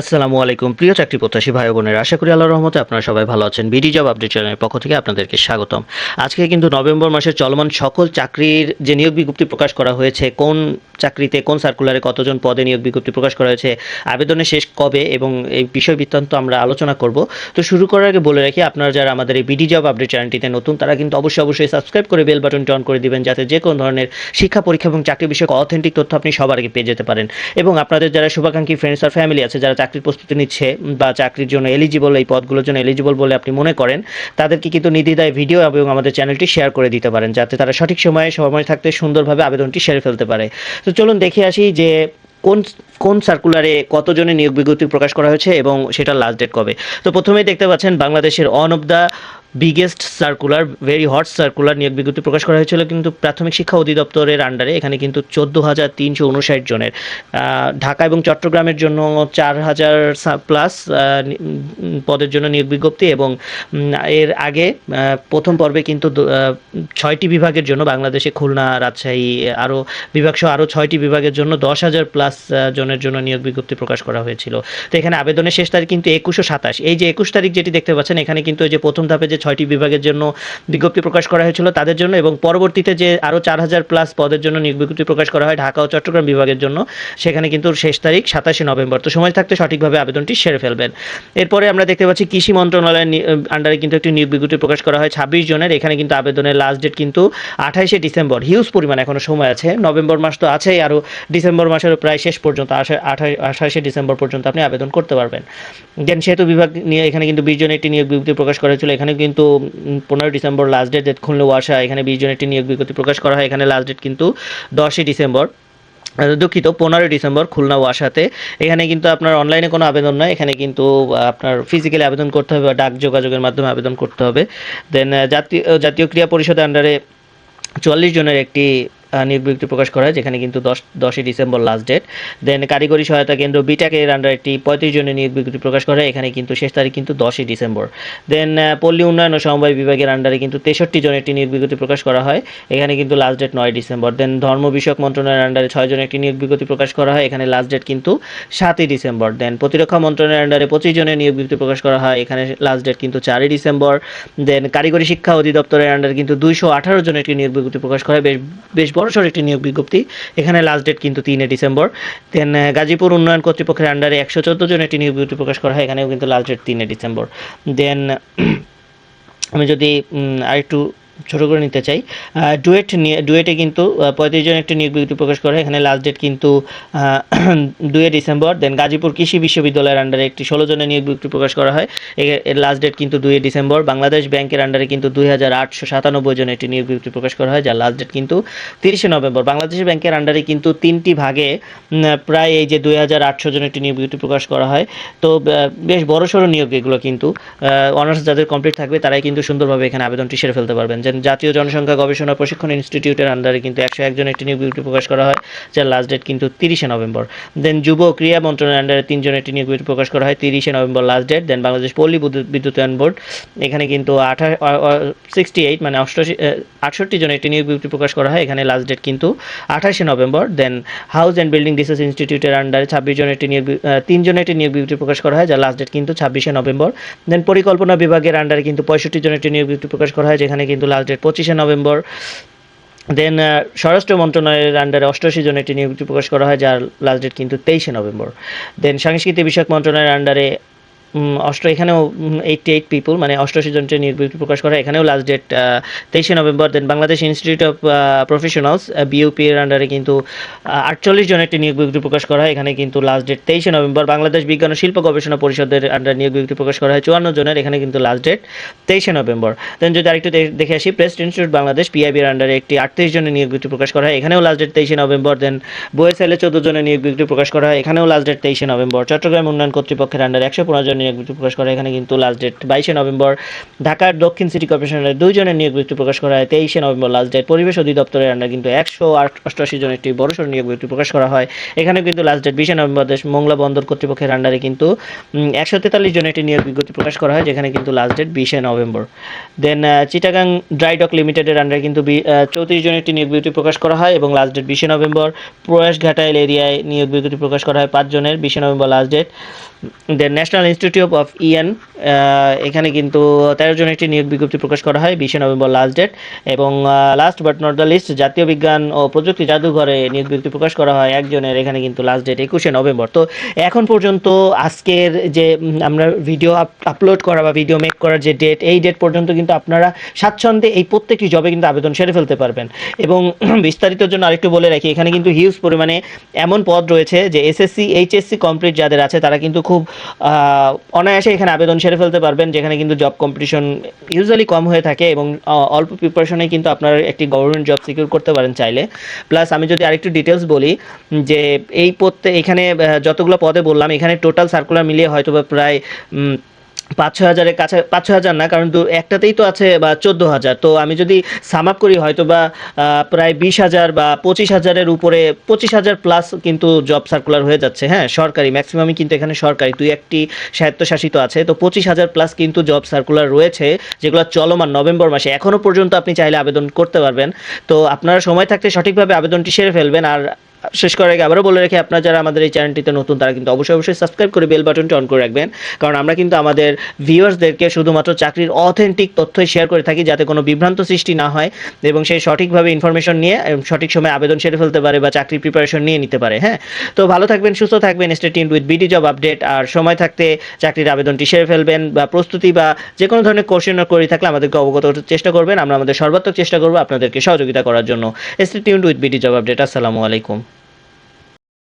আসসালামু আলাইকুম। প্রিয় চাকরি প্রত্যাশী ভাই বোনের, আশা করি আল্লাহর রহমতে আপনারা সবাই ভালো আছেন। বিডি জব আপডেট চ্যানেলের পক্ষ থেকে আপনাদেরকে স্বাগতম। আজকে কিন্তু নভেম্বর মাসের চলমান সকল চাকরির যে নিয়োগ বিজ্ঞপ্তি প্রকাশ করা হয়েছে, কোন চাকরিতে, কোন সার্কুলারে কতজন পদে নিয়োগ বিজ্ঞপ্তি প্রকাশ করা হয়েছে আবেদনের শেষ কবে এবং এই বিষয় বৃত্তান্ত আমরা আলোচনা করব। তো শুরু করার আগে বলে রাখি, আপনারা যারা আমাদের এই বিডি জব আপডেট চ্যানেলটিতে নতুন, তারা কিন্তু অবশ্যই অবশ্যই সাবস্ক্রাইব করে বেল বাটনটি অন করে দিবেন, যাতে যে কোনো ধরনের শিক্ষা পরীক্ষা এবং চাকরি বিষয়ক অথেন্টিক তথ্য আপনি সবার আগে পেয়ে যেতে পারেন। এবং আপনাদের যারা শুভাকাঙ্ক্ষী ফ্রেন্ডস আর ফ্যামিলি আছে, যারা চাকরির প্রস্তুতি নিচ্ছে বা চাকরির জন্য এলিজিবল এই পদগুলোর জন্য এলিজিবল বলে আপনি মনে করেন, তাদেরকে কিন্তু নির্দ্বিধায় ভিডিও এবং আমাদের চ্যানেলটি শেয়ার করে দিতে পারেন, যাতে তারা সঠিক সময়ে, সময় থাকতে সুন্দরভাবে আবেদনটি সেরে ফেলতে পারে। তো চলুন দেখে আসি যে কোন কোন সার্কুলারে কতজনের নিয়োগ বিজ্ঞপ্তি প্রকাশ করা হয়েছে এবং সেটা লাস্ট ডেট কবে? তো প্রথমেই দেখতে পাচ্ছেন বাংলাদেশের one of the biggest circular very hot circular নিয়োগ বিজ্ঞপ্তি প্রকাশ করা হয়েছিল কিন্তু প্রাথমিক শিক্ষা অধিদপ্তরের আন্ডারে এখানে কিন্তু চোদ্দ হাজার তিনশো উনষাট জনের। ঢাকা এবং চট্টগ্রামের জন্য চার হাজার প্লাস পদের জন্য নিয়োগ বিজ্ঞপ্তি এবং এর আগে প্রথম পর্বে কিন্তু ছয়টি বিভাগের জন্য বাংলাদেশে খুলনা, রাজশাহী আরও বিভাগ সহ আরও ছয়টি বিভাগের জন্য দশ হাজার প্লাস জনের জন্য নিয়োগ বিজ্ঞপ্তি প্রকাশ করা হয়েছিল। তো এখানে আবেদনের শেষ তারিখ কিন্তু একুশো সাতাশ। এই যে একুশ তারিখ যেটি দেখতে পাচ্ছেন, এখানে কিন্তু এই যে প্রথম ধাপে যে ছয়টি বিভাগের জন্য বিজ্ঞপ্তি প্রকাশ করা হয়েছিল তাদের জন্য এবং পরবর্তীতে যে আরও চার হাজার প্লাস পদের জন্য নিয়োগ বিজ্ঞপ্তি প্রকাশ করা হয় ঢাকা ও চট্টগ্রাম বিভাগের জন্য, সেখানে কিন্তু শেষ তারিখ সাতাশে নভেম্বর। তো সময় থাকতে সঠিকভাবে আবেদনটি সেরে ফেলবেন। এরপরে আমরা দেখতে পাচ্ছি কৃষি মন্ত্রণালয়ের আন্ডারে কিন্তু একটি নিয়োগ বিজ্ঞপ্তি প্রকাশ করা হয় ছাব্বিশ জনের। এখানে কিন্তু আবেদনের লাস্ট ডেট কিন্তু আঠাইশে ডিসেম্বর। হিউজ পরিমাণ এখনও সময় আছে। নভেম্বর মাস তো আছেই আরও ডিসেম্বর মাসের প্রায় শেষ পর্যন্ত আঠাশে ডিসেম্বর পর্যন্ত আপনি আবেদন করতে পারবেন। দেন সেহেতু বিভাগ নিয়ে এখানে কিন্তু বিশ জনের একটি নিয়োগ বিজ্ঞপ্তি প্রকাশ করা হয়েছিল। এখানে কিন্তু পনেরোই ডিসেম্বর লাস্ট ডেট ডেট খুললে ওয়াশা এখানে বিশ জনের একটি নিয়োগ বিজ্ঞপ্তি প্রকাশ করা হয়, এখানে লাস্ট ডেট কিন্তু দশই ডিসেম্বর। দুঃখিত, পনেরোই ডিসেম্বর খুলনা ওয়াশাতে এখানে কিন্তু আপনার অনলাইনে কোনো আবেদন নয় এখানে কিন্তু আপনার ফিজিক্যালি আবেদন করতে হবে বা ডাক যোগাযোগের মাধ্যমে আবেদন করতে হবে। দেন জাতীয় জাতীয় ক্রীড়া পরিষদের আন্ডারে চুয়াল্লিশ জনের একটি নিয়োগ বিজ্ঞপ্তি প্রকাশ করা হয়, যেখানে কিন্তু দশ, দশই ডিসেম্বর লাস্ট ডেট দেন কারিগরি সহায়তা কেন্দ্র বিটাকের আন্ডার একটি পঁয়ত্রিশ জনের নিয়োগ বিজ্ঞপ্তি প্রকাশ করা হয়, এখানে কিন্তু শেষ তারিখ কিন্তু দশই ডিসেম্বর। দেন পল্লী উন্নয়ন ও সমবায় বিভাগের আন্ডারে কিন্তু তেষট্টি জনের একটি নিয়োগ বিজ্ঞপ্তি প্রকাশ করা হয়, এখানে কিন্তু লাস্ট ডেট নয় ডিসেম্বর। দেন ধর্ম বিষয়ক মন্ত্রণালয়ের আন্ডারে ছয় জনের একটি নিয়োগ বিজ্ঞপ্তি প্রকাশ করা হয়, এখানে লাস্ট ডেট কিন্তু সাতই ডিসেম্বর। দেন প্রতিরক্ষা মন্ত্রণালয়ের আন্ডারে পঁচিশ জনের নিয়োগ বিজ্ঞপ্তি প্রকাশ করা হয়, এখানে লাস্ট ডেট কিন্তু চারই ডিসেম্বর। দেন কারিগরি শিক্ষা অধিদপ্তরের আন্ডারে কিন্তু দুইশো আঠারো জনের একটি নিয়োগ বিজ্ঞপ্তি প্রকাশ করা হয়, বেশ বেশ বড়সড় একটি নিয়োগ বিজ্ঞপ্তি। এখানে লাস্ট ডেট কিন্তু তিনে ডিসেম্বর। দেন গাজীপুর উন্নয়ন কর্তৃপক্ষের আন্ডারে একশো চোদ্দ জন একটি নিয়োগ বিজ্ঞপ্তি প্রকাশ করা হয়। এখানেও কিন্তু লাস্ট ডেট তিনে ডিসেম্বর। দেন আমি যদি আরেকটু ছোট করে নিতে চাই। ডুয়েট নিয়ে, ডুয়েটে কিন্তু পঁয়ত্রিশ জন একটি নিয়োগ বিজ্ঞপ্তি প্রকাশ করে। এখানে লাস্ট ডেট কিন্তু দুয়ে ডিসেম্বর। দেন গাজীপুর কৃষি বিশ্ববিদ্যালয়ের আন্ডারে একটি ষোলো জনের নিয়োগ বিজ্ঞপ্তি প্রকাশ করা হয়। এর লাস্ট ডেট কিন্তু দুয়ে ডিসেম্বর। বাংলাদেশ ব্যাংকের আন্ডারে কিন্তু দুই হাজার আটশো সাতানব্বই জন একটি নিয়োগ বিজ্ঞপ্তি প্রকাশ করা হয়, যার লাস্ট ডেট কিন্তু তিরিশে নভেম্বর। বাংলাদেশ ব্যাংকের আন্ডারে কিন্তু তিনটি ভাগে প্রায় এই যে দুই হাজার আটশো জন একটি নিয়োগ বিজ্ঞপ্তি প্রকাশ করা হয়। তো বেশ বড়সড় নিয়োগ এগুলো কিন্তু। অনার্স যাদের কমপ্লিট থাকবে, তারাই কিন্তু সুন্দরভাবে এখানে আবেদনটি সেরে ফেলতে পারবেন। জাতীয় জনসংখ্যা গবেষণা প্রশিক্ষণ ইনস্টিটিউটের আন্ডারে কিন্তু একশো একজন একটি নিয়োগ বিজ্ঞপ্তি প্রকাশ করা হয় যার লাস্ট ডেট কিন্তু তিরিশে নভেম্বর। দেন যুব ক্রীড়া মন্ত্রণালয়ের আন্ডারে তিনজন একটি নিয়োগ বিজ্ঞপ্তি প্রকাশ করা হয় তিরিশে November last date then Bangladesh পল্লী বিদ্যুতায়ন বোর্ড। এখানে কিন্তু আঠা সিক্সটি এইট মানে অষ্টআশি আটষট্টি জন একটি নিয়োগ বিজ্ঞপ্তি প্রকাশ করা হয়। এখানে লাস্ট ডেট কিন্তু আঠাশে November then house and building research ইনস্টিটিউটের আন্ডারে ছাব্বিশ জন একটি নিয়োগ আহ, একটি নিয়োগ বিজ্ঞপ্তি প্রকাশ করা হয় যার লাস্ট ডেট কিন্তু ছাব্বিশে নভেম্বর। দেন পরিকল্পনা বিভাগের আন্ডারে কিন্তু পঁয়ষট্টি জন একটি নিয়োগ বিজ্ঞপ্তি প্রকাশ করা হয় যেখানে কিন্তু লাস্ট ডেট পঁচিশে নভেম্বর। দেন স্বরাষ্ট্র মন্ত্রণালয়ের আন্ডারে অষ্টআশি জন একটি নিয়োগ প্রকাশ করা হয়, যার লাস্ট ডেট কিন্তু তেইশে নভেম্বর। দেন সাংস্কৃতিক বিষয়ক মন্ত্রণালয়ের আন্ডারে অষ্ট এখানেও এইটটি এইট পিপুল মানে অষ্টআশি জনের নিয়োগ বিজ্ঞপ্তি প্রকাশ করা। এখানেও লাস্ট ডেট তেইশে November then Bangladesh institute of professionals BUP এর আন্ডারে কিন্তু আটচল্লিশ জন একটি নিয়োগ বিজ্ঞপ্তি প্রকাশ করা হয়, এখানে কিন্তু লাস্ট ডেট তেইশে নভেম্বর, বাংলাদেশ বিজ্ঞান ও শিল্প গবেষণা পরিষদের আন্ডারে নিয়োগ বিজ্ঞপ্তি প্রকাশ করা হয়, চুয়ান্ন জনের, এখানে কিন্তু লাস্ট ডেট তেইশে নভেম্বর দেন যদি আরেকটু দেখে আসি প্রেস্ট ইনস্টিটিউট বাংলাদেশ পিআইবি এর আন্ডারে একটি আটত্রিশ জনের নিয়োগ বিজ্ঞপ্তি প্রকাশ করা হয়, এখানেও লাস্ট ডেট তেইশে নভেম্বর দেন বইএসএল এ চোদ্দ জনের নিয়োগ বিজ্ঞপ্তি প্রকাশ করা হয়, এখানেও লাস্ট ডেট তেইশে নভেম্বর চট্টগ্রাম উন্নয়ন কর্তৃপক্ষের আন্ডারে একশো পনেরো জনের নিয়োগ বিজ্ঞপ্তি প্রকাশ করা, এখানে কিন্তু লাস্ট ডেট বাইশে নভেম্বর, ঢাকার দক্ষিণ সিটি কর্পোরেশনের দুইজনের নিয়োগ বিজ্ঞপ্তি প্রকাশ করা হয় তেইশে নভেম্বর লাস্ট ডেট পরিবেশ অধিদপ্তরের আন্ডার কিন্তু একশো অষ্টআশি জন একটি বড়সড় নিয়োগ বিজ্ঞপ্তি প্রকাশ করা হয়। এখানে কিন্তু লাস্ট ডেট বিশে নভেম্বর দেশ মোংলা বন্দর কর্তৃপক্ষের আন্ডারে কিন্তু একশো তেতাল্লিশ জন একটি নিয়োগ বিজ্ঞপ্তি প্রকাশ করা হয়, যেখানে কিন্তু লাস্ট ডেট বিশে November. Then Chittagong dry dock লিমিটেডের আন্ডারে কিন্তু চৌত্রিশ জন একটি নিয়োগ বিজ্ঞপ্তি প্রকাশ করা হয় এবং লাস্ট ডেট বিশে নভেম্বর, প্রয়াস ঘাটাইল এরিয়ায় নিয়োগ বিজ্ঞপ্তি প্রকাশ করা হয় পাঁচ জনের, বিশে November last date then national institute of EN এখানে কিন্তু তেরো জন একটি নিয়োগ বিজ্ঞপ্তি প্রকাশ করা হয়, বিশে নভেম্বর লাস্ট ডেট এবং last but not the list জাতীয় বিজ্ঞান ও প্রযুক্তি জাদুঘরে নিয়োগ বিজ্ঞপ্তি প্রকাশ করা হয় একজনের এখানে কিন্তু লাস্ট ডেট একুশে নভেম্বর। তো এখন পর্যন্ত আজকের যে আমরা ভিডিও আপলোড করা বা ভিডিও মেক করার যে ডেট এই ডেট পর্যন্ত কিন্তু আপনারা স্বাচ্ছন্দ্যে এই প্রত্যেকটি জবে কিন্তু আবেদন সেরে ফেলতে পারবেন। এবং, বিস্তারিতর জন্য আরেকটু বলে রাখি, এখানে কিন্তু হিউজ পরিমাণে এমন পদ রয়েছে যে এসএসসি এইচএসসি কমপ্লিট যাদের আছে, তারা কিন্তু খুব অনায়াসে এখানে আবেদন সেরে ফেলতে পারবেন, যেখানে কিন্তু জব কম্পিটিশন ইউজুয়ালি কম হয়ে থাকে এবং অল্প প্রিপারেশনে কিন্তু আপনার একটি গভর্নমেন্ট জব সিকিউর করতে পারেন চাইলে। প্লাস আমি যদি আরেকটু ডিটেলস বলি যে এই পদতে এখানে যতগুলো পদে বললাম, এখানে টোটাল সার্কুলার মিলিয়ে হয়তো প্রায় পাঁচ ছয় হাজারের কাছে পাঁচ ছয় হাজার না, কারণ একটাতেই তো আছে, বা চোদ্দ হাজার। তো আমি যদি সাম আপ করি, হয়তো বা প্রায় বিশ হাজার বা পঁচিশ হাজারের উপরে, পঁচিশ হাজার প্লাস কিন্তু জব সার্কুলার হয়ে যাচ্ছে। হ্যাঁ সরকারি ম্যাক্সিমামই কিন্তু এখানে সরকারি। দুই একটি স্বায়ত্তশাসিত আছে, তো পঁচিশ হাজার প্লাস কিন্তু জব সার্কুলার রয়েছে, যেগুলো চলমান নভেম্বর মাসে। এখনও পর্যন্ত আপনি চাইলে আবেদন করতে পারবেন। তো আপনারা সময় থাকতে সঠিকভাবে আবেদনটি সেরে ফেলবেন, আর শেষ করার আগে আবারও বলে রাখি, আপনারা যারা আমাদের এই চ্যানেলটিতে নতুন, তারা কিন্তু অবশ্যই অবশ্যই সাবস্ক্রাইব করে বেল বাটনটি অন করে রাখবেন। কারণ আমরা কিন্তু আমাদের ভিউয়ার্সদেরকে শুধুমাত্র চাকরির অথেন্টিক তথ্যই শেয়ার করে থাকি, যাতে কোনো বিভ্রান্ত সৃষ্টি না হয় এবং সেই সঠিকভাবে ইনফরমেশন নিয়ে সঠিক সময় আবেদন সেরে ফেলতে পারে বা চাকরির প্রিপারেশন নিয়ে নিতে পারে হ্যাঁ? তো ভালো থাকবেন, সুস্থ থাকবেন stay tuned with BD job update আর সময় থাকতে চাকরির আবেদনটি সেরে ফেলবেন বা প্রস্তুতি বা যে কোনো ধরনের কোশ্চেন করে থাকলে আমাদেরকে অবগত চেষ্টা করবেন। আমরা আমাদের সর্বাত্মক চেষ্টা করব আপনাদেরকে সহযোগিতা করার জন্য। Stay tuned with BD job update আসসালামু আলাইকুম।